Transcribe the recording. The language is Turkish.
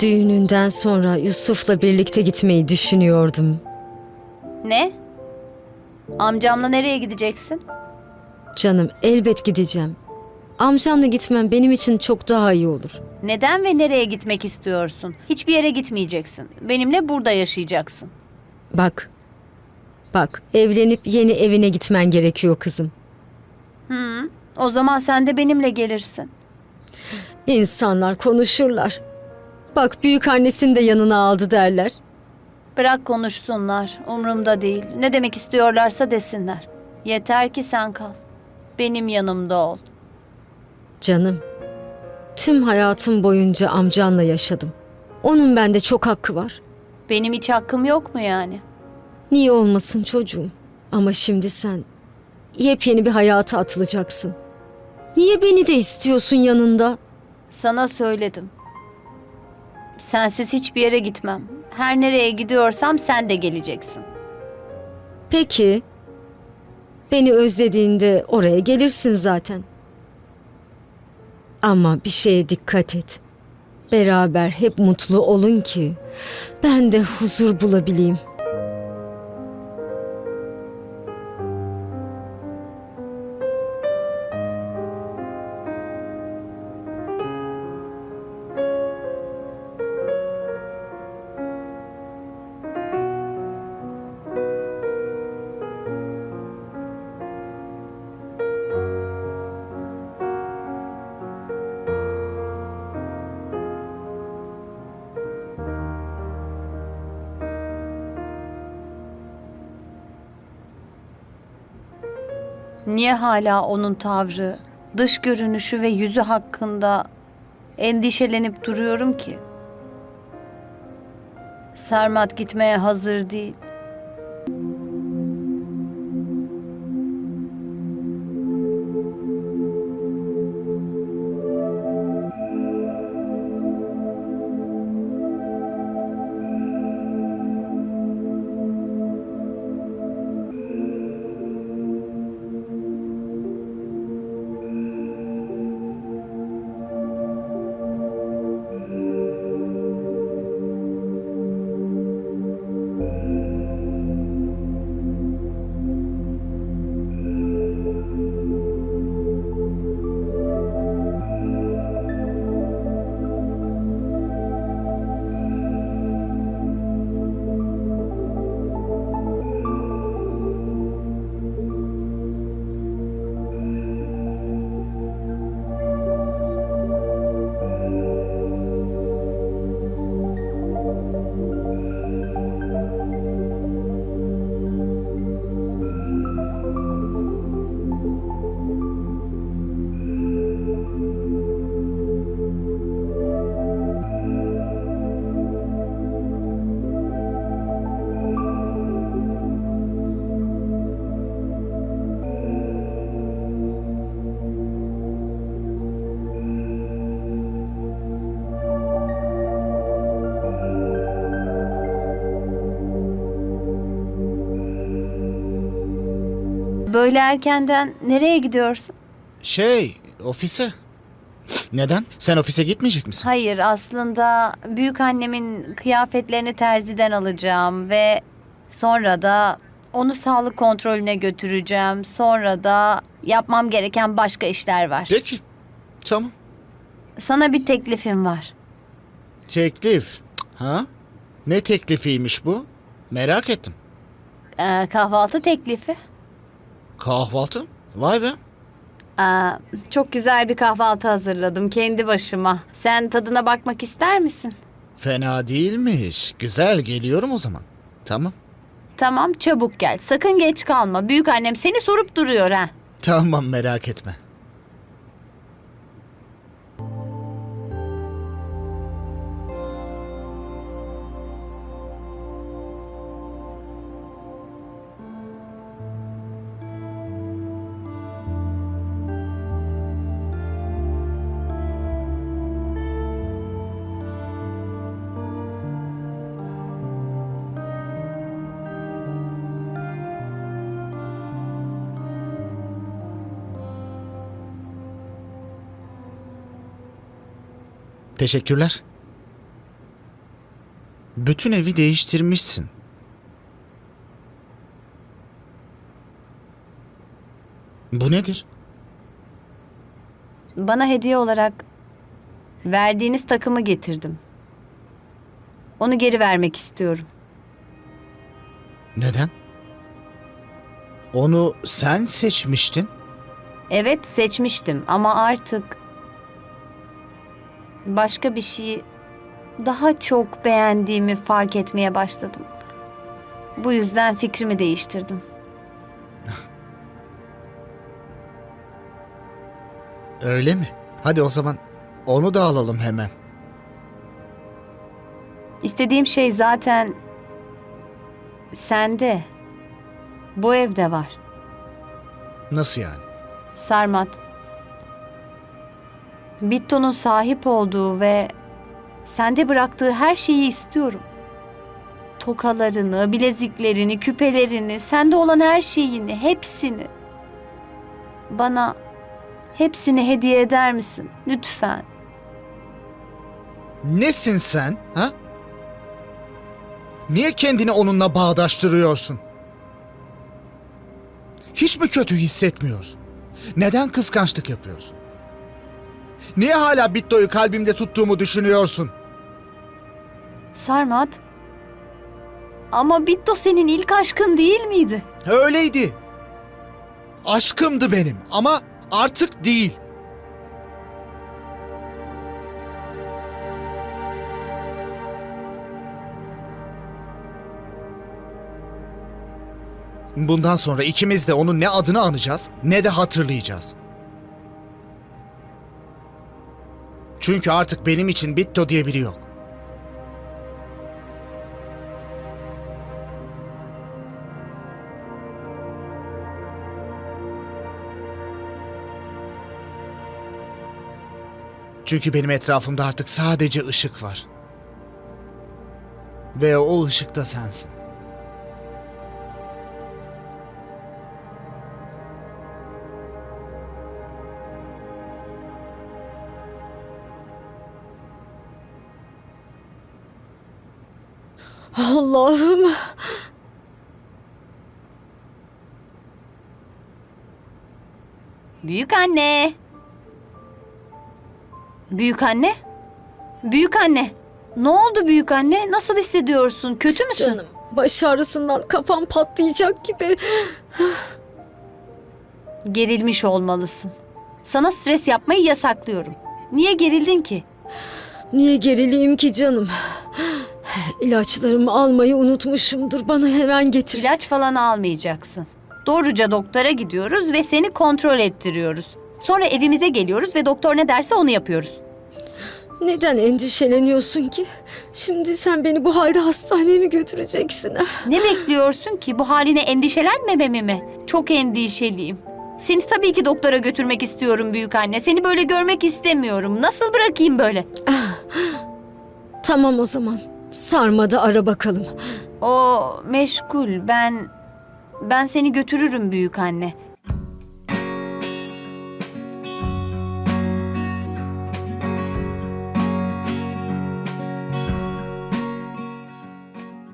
Düğününden sonra Yusuf'la birlikte gitmeyi düşünüyordum. Ne? Amcamla nereye gideceksin? Canım elbet gideceğim. Amcanla gitmem benim için çok daha iyi olur. Neden ve nereye gitmek istiyorsun? Hiçbir yere gitmeyeceksin. Benimle burada yaşayacaksın. Bak. Bak evlenip yeni evine gitmen gerekiyor kızım. O zaman sen de benimle gelirsin. İnsanlar konuşurlar. Bak büyük annesini de yanına aldı derler. Bırak konuşsunlar. Umurumda değil. Ne demek istiyorlarsa desinler. Yeter ki sen kal. Benim yanımda ol. Canım. Tüm hayatım boyunca amcanla yaşadım. Onun bende çok hakkı var. Benim hiç hakkım yok mu yani? Niye olmasın çocuğum? Ama şimdi sen yepyeni bir hayata atılacaksın. Niye beni de istiyorsun yanında? Sana söyledim. Sensiz hiçbir yere gitmem. Her nereye gidiyorsam sen de geleceksin. Peki. Beni özlediğinde oraya gelirsin zaten. Ama bir şeye dikkat et. Beraber hep mutlu olun ki ben de huzur bulabileyim. Niye hala onun tavrı, dış görünüşü ve yüzü hakkında endişelenip duruyorum ki? Sermat gitmeye hazır değil. Böyle erkenden nereye gidiyorsun? Şey, ofise. Neden? Sen ofise gitmeyecek misin? Hayır aslında büyük annemin kıyafetlerini terziden alacağım ve sonra da onu sağlık kontrolüne götüreceğim. Sonra da yapmam gereken başka işler var. Peki. Tamam. Sana bir teklifim var. Teklif. Ha? Ne teklifiymiş bu? Merak ettim. Ee, kahvaltı teklifi. Kahvaltı? Vay be. Aa, çok güzel bir kahvaltı hazırladım kendi başıma. Sen tadına bakmak ister misin? Fena değilmiş. Güzel geliyorum o zaman. Tamam. Tamam çabuk gel. Sakın geç kalma. Büyük annem seni sorup duruyor ha. Tamam merak etme. Teşekkürler. Bütün evi değiştirmişsin. Bu nedir? Bana hediye olarak verdiğiniz takımı getirdim. Onu geri vermek istiyorum. Neden? Onu sen seçmiştin. Evet seçmiştim ama artık başka bir şeyi daha çok beğendiğimi fark etmeye başladım. Bu yüzden fikrimi değiştirdim. Öyle mi? Hadi o zaman onu da alalım hemen. İstediğim şey zaten sende. Bu evde var. Nasıl yani? Sarmat. Bitto'nun sahip olduğu ve sende bıraktığı her şeyi istiyorum. Tokalarını, bileziklerini, küpelerini, sende olan her şeyini, hepsini. Bana hepsini hediye eder misin? Lütfen. Nesin sen? Ha? Niye kendini onunla bağdaştırıyorsun? Hiç mi kötü hissetmiyorsun? Neden kıskançlık yapıyorsun? Niye hala Bitto'yu kalbimde tuttuğumu düşünüyorsun? Sarmat. Ama Bitto senin ilk aşkın değil miydi? Öyleydi. Aşkımdı benim ama artık değil. Bundan sonra ikimiz de onun ne adını anacağız ne de hatırlayacağız. Çünkü artık benim için Bitto diye biri yok. Çünkü benim etrafımda artık sadece ışık var. Ve o ışık da sensin. Allah'ım. Büyük anne. Büyük anne? Büyük anne. Ne oldu büyük anne? Nasıl hissediyorsun? Kötü müsün? Canım baş ağrısından kafam patlayacak gibi. Gerilmiş olmalısın. Sana stres yapmayı yasaklıyorum. Niye gerildin ki? Niye gerileyim ki canım? İlaçlarımı almayı unutmuşumdur. Bana hemen getir. İlaç falan almayacaksın. Doğruca doktora gidiyoruz ve seni kontrol ettiriyoruz. Sonra evimize geliyoruz ve doktor ne derse onu yapıyoruz. Neden endişeleniyorsun ki? Şimdi sen beni bu halde hastaneye mi götüreceksin? Ne bekliyorsun ki? Bu haline endişelenmememi mi? Çok endişeliyim. Seni tabii ki doktora götürmek istiyorum büyük anne. Seni böyle görmek istemiyorum. Nasıl bırakayım böyle? Tamam o zaman. Sarmada ara bakalım. O meşgul. Ben ben seni götürürüm büyük anne.